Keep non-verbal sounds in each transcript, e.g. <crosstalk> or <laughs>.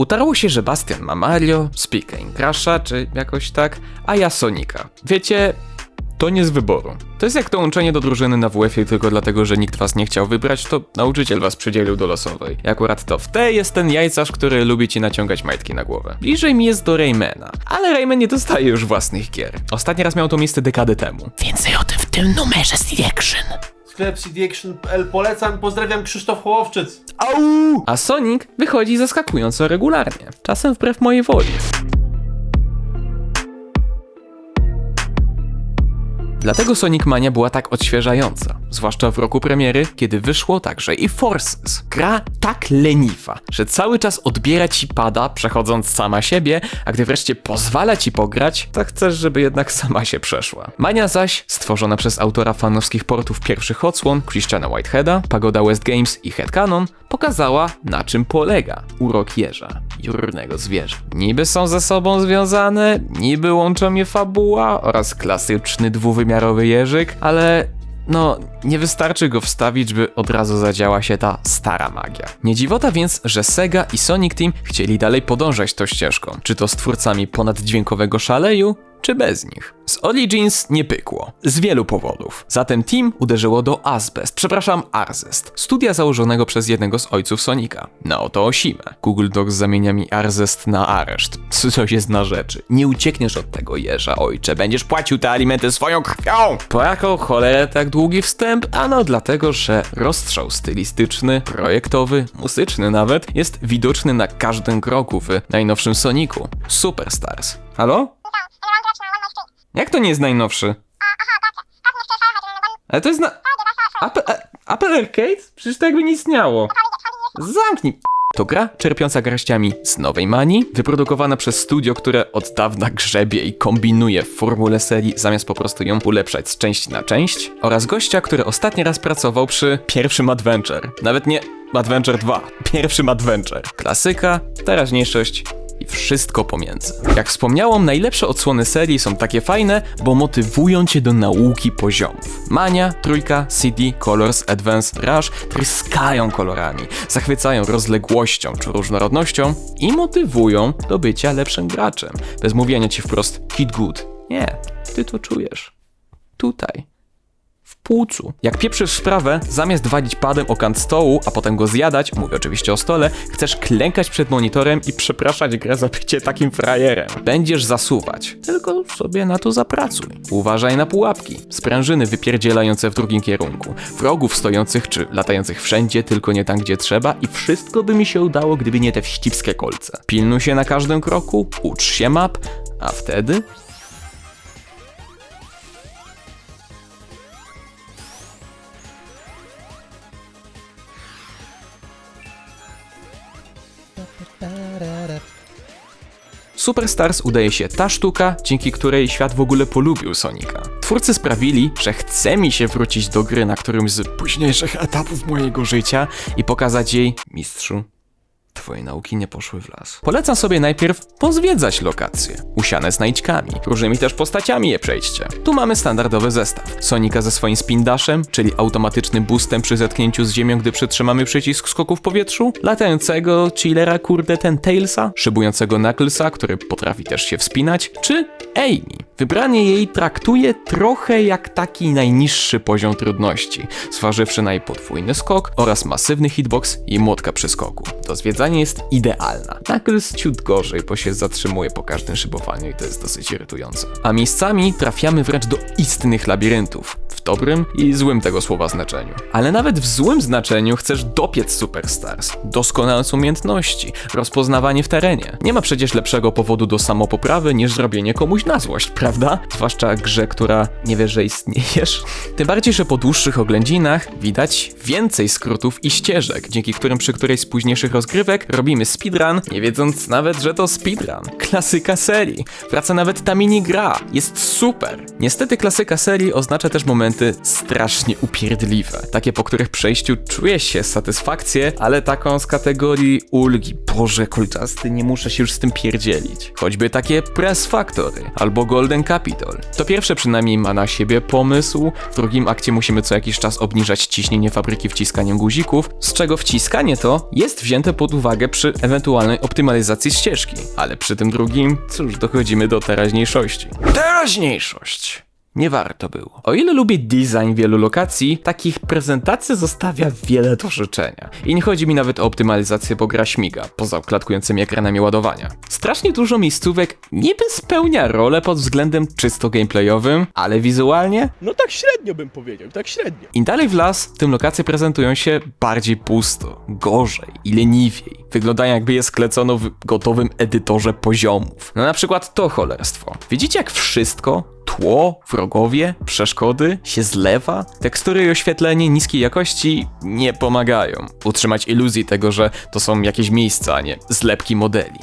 Utarło się, że Bastian ma Mario, Spika i Crasha, czy jakoś tak, a ja Sonika. Wiecie, to nie z wyboru. To jest jak dołączenie do drużyny na WF-ie tylko dlatego, że nikt was nie chciał wybrać, to nauczyciel was przydzielił do losowej. I akurat to w tej jest ten jajcarz, który lubi ci naciągać majtki na głowę. Bliżej mi jest do Raymana, ale Rayman nie dostaje już własnych gier. Ostatni raz miał to miejsce dekadę temu. Więcej o tym w tym numerze z Action. Sklep cdaction.pl polecam, pozdrawiam Krzysztof Hołowczyc. A Sonic wychodzi zaskakująco regularnie, czasem wbrew mojej woli. Dlatego Sonic Mania była tak odświeżająca, zwłaszcza w roku premiery, kiedy wyszło także i Forces. Gra tak leniwa, że cały czas odbiera ci pada, przechodząc sama siebie, a gdy wreszcie pozwala ci pograć, to chcesz, żeby jednak sama się przeszła. Mania zaś, stworzona przez autora fanowskich portów pierwszych odsłon, Christiana Whiteheada, Pagoda West Games i Headcanon, pokazała na czym polega urok jeża, jurnego zwierza. Niby są ze sobą związane, niby łączą je fabuła oraz klasyczny dwuwymiarowy jeżyk, ale no, nie wystarczy go wstawić, by od razu zadziała się ta stara magia. Nie dziwota więc, że Sega i Sonic Team chcieli dalej podążać tą ścieżką, czy to z twórcami ponaddźwiękowego szaleju, czy bez nich. Z Origins nie pykło. Z wielu powodów. Zatem Team uderzyło do Asbest, przepraszam, Arzest, studia założonego przez jednego z ojców Sonika. Na oto Osimę. Google Docs zamienia mi Arzest na areszt. Coś jest na rzeczy. Nie uciekniesz od tego jeża, ojcze. Będziesz płacił te alimenty swoją krwią! Po jaką cholerę tak długi wstęp? Ano dlatego, że rozstrzał stylistyczny, projektowy, muzyczny nawet, jest widoczny na każdym kroku w najnowszym Soniku. Superstars. Halo? Jak to nie jest najnowszy? Ale to jest na... Apple, Apple Arcade? Przecież to jakby nie istniało. Zamknij. To gra czerpiąca garściami z nowej manii, wyprodukowana przez studio, które od dawna grzebie i kombinuje w formule serii, zamiast po prostu ją ulepszać z części na część, oraz gościa, który ostatni raz pracował przy pierwszym Adventure. Nawet nie Adventure 2, pierwszym Adventure. Klasyka, teraźniejszość i wszystko pomiędzy. Jak wspomniałam, najlepsze odsłony serii są takie fajne, bo motywują cię do nauki poziomów. Mania, trójka, CD, Colors, Advance, Rush tryskają kolorami, zachwycają rozległością czy różnorodnością i motywują do bycia lepszym graczem. Bez mówienia ci wprost hit good. Nie, ty to czujesz. Tutaj w płucu. Jak pieprzysz sprawę, zamiast walić padem o kant stołu, a potem go zjadać, mówię oczywiście o stole, chcesz klękać przed monitorem i przepraszać grę za bycie takim frajerem. Będziesz zasuwać, tylko sobie na to zapracuj. Uważaj na pułapki, sprężyny wypierdzielające w drugim kierunku, wrogów stojących czy latających wszędzie, tylko nie tam gdzie trzeba i wszystko by mi się udało, gdyby nie te wścibskie kolce. Pilnuj się na każdym kroku, ucz się map, a wtedy Superstars udaje się ta sztuka, dzięki której świat w ogóle polubił Sonika. Twórcy sprawili, że chce mi się wrócić do gry na którymś z późniejszych etapów mojego życia i pokazać jej, mistrzu, Twoje nauki nie poszły w las. Polecam sobie najpierw pozwiedzać lokacje, usiane znajdźkami, różnymi też postaciami je przejdźcie. Tu mamy standardowy zestaw. Sonika ze swoim spin dashem, czyli automatycznym boostem przy zetknięciu z ziemią, gdy przytrzymamy przycisk skoku w powietrzu, latającego chillera kurde ten Tailsa, szybującego Knucklesa, który potrafi też się wspinać, czy Amy. Wybranie jej traktuje trochę jak taki najniższy poziom trudności, zważywszy na jej podwójny skok oraz masywny hitbox i młotka przy skoku. Do zwiedzania jest idealna. Knuckles ciut gorzej, bo się zatrzymuje po każdym szybowaniu i to jest dosyć irytujące. A miejscami trafiamy wręcz do istnych labiryntów. W dobrym i złym tego słowa znaczeniu. Ale nawet w złym znaczeniu chcesz dopiec Superstars, doskonałe umiejętności, rozpoznawanie w terenie. Nie ma przecież lepszego powodu do samopoprawy niż zrobienie komuś na złość, prawda? Zwłaszcza grze, która nie wie, że istniejesz. Tym bardziej, że po dłuższych oględzinach widać więcej skrótów i ścieżek, dzięki którym przy którejś z późniejszych rozgrywek robimy speedrun, nie wiedząc nawet, że to speedrun. Klasyka serii. Wraca nawet ta mini gra. Jest super. Niestety klasyka serii oznacza też momenty strasznie upierdliwe. Takie, po których przejściu czuje się satysfakcję, ale taką z kategorii ulgi. Boże, kolczasty, nie muszę się już z tym pierdzielić. Choćby takie Press Factory albo Golden ten kapitol. To pierwsze przynajmniej ma na siebie pomysł, w drugim akcie musimy co jakiś czas obniżać ciśnienie fabryki wciskaniem guzików, z czego wciskanie to jest wzięte pod uwagę przy ewentualnej optymalizacji ścieżki. Ale przy tym drugim, cóż, dochodzimy do teraźniejszości. Teraźniejszość! Nie warto było. O ile lubię design wielu lokacji, takich prezentacji zostawia wiele do życzenia. I nie chodzi mi nawet o optymalizację, bo gra śmiga, poza klatkującymi ekranami ładowania. Strasznie dużo miejscówek niby spełnia rolę pod względem czysto gameplayowym, ale wizualnie No tak średnio bym powiedział, tak średnio. im dalej w las, tym lokacje prezentują się bardziej pusto, gorzej i leniwiej. Wyglądają jakby je sklecono w gotowym edytorze poziomów. No na przykład to cholerstwo. Widzicie jak wszystko, tło, wrogowie, przeszkody się zlewa? Tekstury i oświetlenie niskiej jakości nie pomagają utrzymać iluzji tego, że to są jakieś miejsca, a nie zlepki modeli.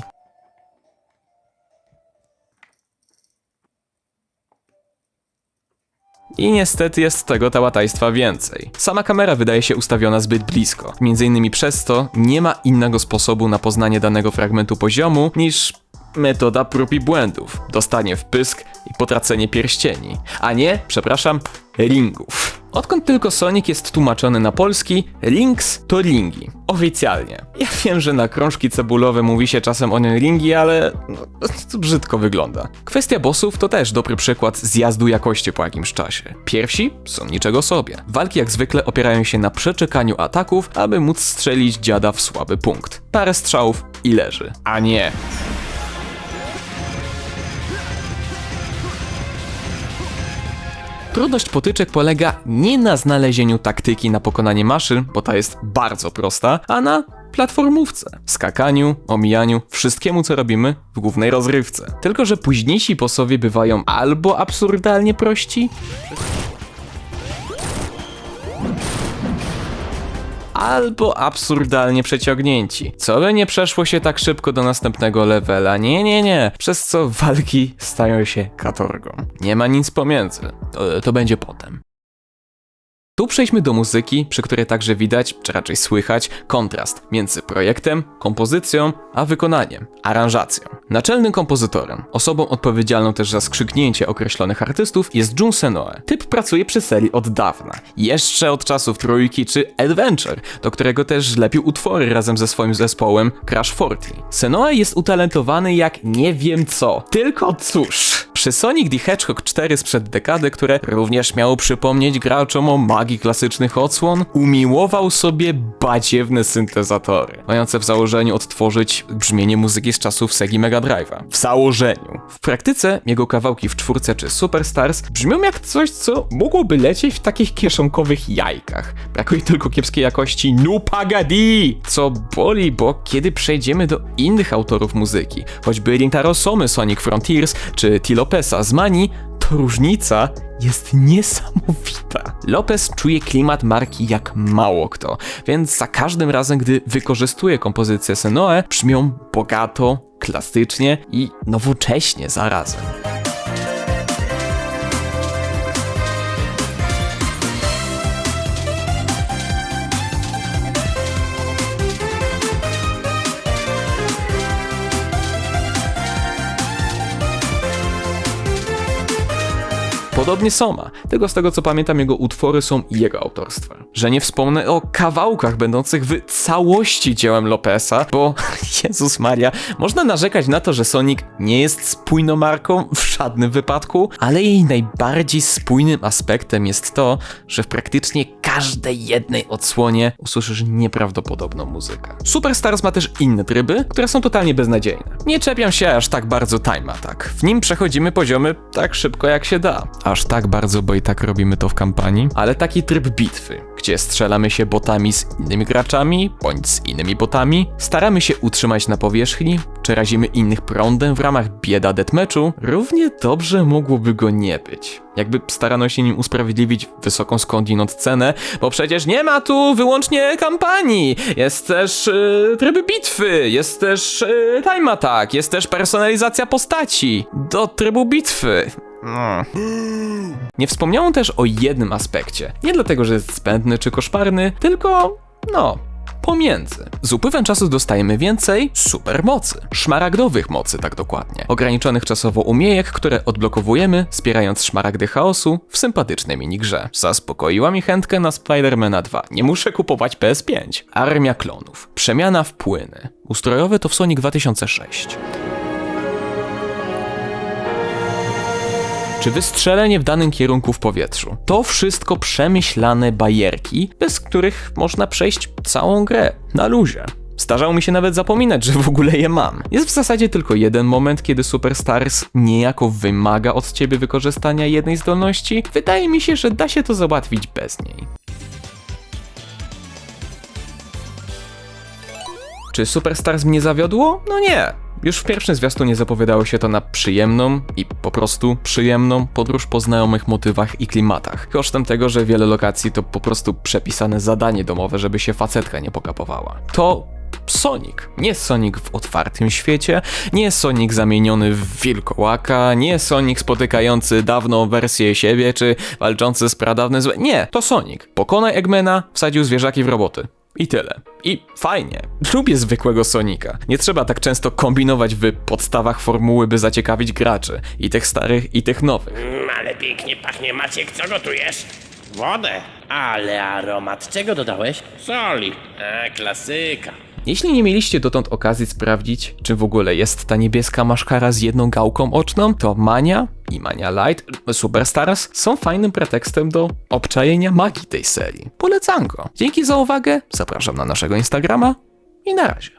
I niestety jest tego tałatajstwa więcej. Sama kamera wydaje się ustawiona zbyt blisko. Między innymi przez to nie ma innego sposobu na poznanie danego fragmentu poziomu niż metoda prób i błędów. Dostanie w pysk i potracenie pierścieni. A nie, przepraszam, ringów. Odkąd tylko Sonic jest tłumaczony na polski, rings to ringi. Oficjalnie. Ja wiem, że na krążki cebulowe mówi się czasem o nie ringi, ale no, to brzydko wygląda. Kwestia bossów to też dobry przykład zjazdu jakości po jakimś czasie. Pierwsi są niczego sobie. Walki jak zwykle opierają się na przeczekaniu ataków, aby móc strzelić dziada w słaby punkt. Parę strzałów i leży. A nie, Trudność potyczek polega nie na znalezieniu taktyki na pokonanie maszyn, bo ta jest bardzo prosta, a na platformówce, skakaniu, omijaniu, wszystkiemu co robimy w głównej rozrywce. Tylko, że późniejsi bossowie bywają albo absurdalnie prości, albo absurdalnie przeciągnięci. Co by nie przeszło się tak szybko do następnego levela, nie, nie, nie, przez co walki stają się katorgą. Nie ma nic pomiędzy, to, to będzie potem. Tu przejdźmy do muzyki, przy której także widać, czy raczej słychać, kontrast między projektem, kompozycją, a wykonaniem, aranżacją. Naczelnym kompozytorem, osobą odpowiedzialną też za skrzyknięcie określonych artystów jest Jun Senoe. Typ pracuje przy serii od dawna, jeszcze od czasów Trójki czy Adventure, do którego też lepił utwory razem ze swoim zespołem Crash 40. Senoe jest utalentowany jak nie wiem co, tylko cóż. Przy Sonic the Hedgehog 4 sprzed dekady, które również miało przypomnieć graczom o magii klasycznych odsłon, umiłował sobie badziewne syntezatory, mające w założeniu odtworzyć brzmienie muzyki z czasów Segi Mega Drive'a. W założeniu. W praktyce jego kawałki w czwórce czy Superstars brzmią jak coś, co mogłoby lecieć w takich kieszonkowych jajkach. Brakuje tylko kiepskiej jakości No Pagadi! Co boli, bo kiedy przejdziemy do innych autorów muzyki, choćby Rintaro Somy Sonic Frontiers czy T. Lopeza z Mani, to różnica jest niesamowita. Lopez czuje klimat marki jak mało kto, więc za każdym razem, gdy wykorzystuje kompozycję Senoe, brzmią bogato, klasycznie i nowocześnie zarazem. Podobnie Soma, tylko z tego co pamiętam jego utwory są jego autorstwa. Że nie wspomnę o kawałkach będących w całości dziełem Lopesa, bo <laughs> Jezus Maria, można narzekać na to, że Sonic nie jest spójną marką w żadnym wypadku, ale jej najbardziej spójnym aspektem jest to, że w praktycznie każdej jednej odsłonie usłyszysz nieprawdopodobną muzykę. Superstars ma też inne tryby, które są totalnie beznadziejne. Nie czepiam się aż tak bardzo Time Attack. W nim przechodzimy poziomy tak szybko jak się da. Aż tak bardzo, bo i tak robimy to w kampanii. Ale taki tryb bitwy, gdzie strzelamy się botami z innymi graczami, bądź z innymi botami, staramy się utrzymać na powierzchni, czy razimy innych prądem w ramach bieda deathmatchu, równie dobrze mogłoby go nie być. Jakby starano się nim usprawiedliwić wysoką skądinąd cenę, bo przecież nie ma tu wyłącznie kampanii. Jest też yy, tryb bitwy, jest też yy, time attack, jest też personalizacja postaci do trybu bitwy. Mm. Nie wspomniałem też o jednym aspekcie. Nie dlatego, że jest zbędny czy koszmarny, tylko no, pomiędzy. Z upływem czasu dostajemy więcej supermocy. Szmaragdowych mocy, tak dokładnie. Ograniczonych czasowo umiejek, które odblokowujemy, wspierając szmaragdy chaosu w sympatycznej minigrze. Zaspokoiła mi chętkę na Spidermana 2. Nie muszę kupować PS5. Armia klonów. Przemiana w płyny. Ustrojowe to w Sonic 2006. czy wystrzelenie w danym kierunku w powietrzu. To wszystko przemyślane bajerki, bez których można przejść całą grę na luzie. Zdarzało mi się nawet zapominać, że w ogóle je mam. Jest w zasadzie tylko jeden moment, kiedy Superstars niejako wymaga od ciebie wykorzystania jednej zdolności. Wydaje mi się, że da się to załatwić bez niej. Czy Superstars mnie zawiodło? No nie. Już w pierwszym zwiastunie zapowiadało się to na przyjemną i po prostu przyjemną podróż po znajomych motywach i klimatach. Kosztem tego, że wiele lokacji to po prostu przepisane zadanie domowe, żeby się facetka nie pokapowała. To Sonic. Nie Sonic w otwartym świecie, nie Sonic zamieniony w wilkołaka, nie Sonic spotykający dawną wersję siebie, czy walczący z pradawnym złem. Nie, to Sonic. Pokonaj Eggmana, wsadził zwierzaki w roboty. I tyle. I fajnie. Lubię zwykłego Sonika. Nie trzeba tak często kombinować w podstawach formuły, by zaciekawić graczy. I tych starych, i tych nowych. Mm, ale pięknie pachnie. Maciek, co gotujesz? Wodę. Ale aromat. Czego dodałeś? Soli. A, klasyka. Jeśli nie mieliście dotąd okazji sprawdzić, czy w ogóle jest ta niebieska maszkara z jedną gałką oczną, to Mania i Mania Light Superstars są fajnym pretekstem do obczajenia magii tej serii. Polecanko. Dzięki za uwagę, zapraszam na naszego Instagrama i na razie.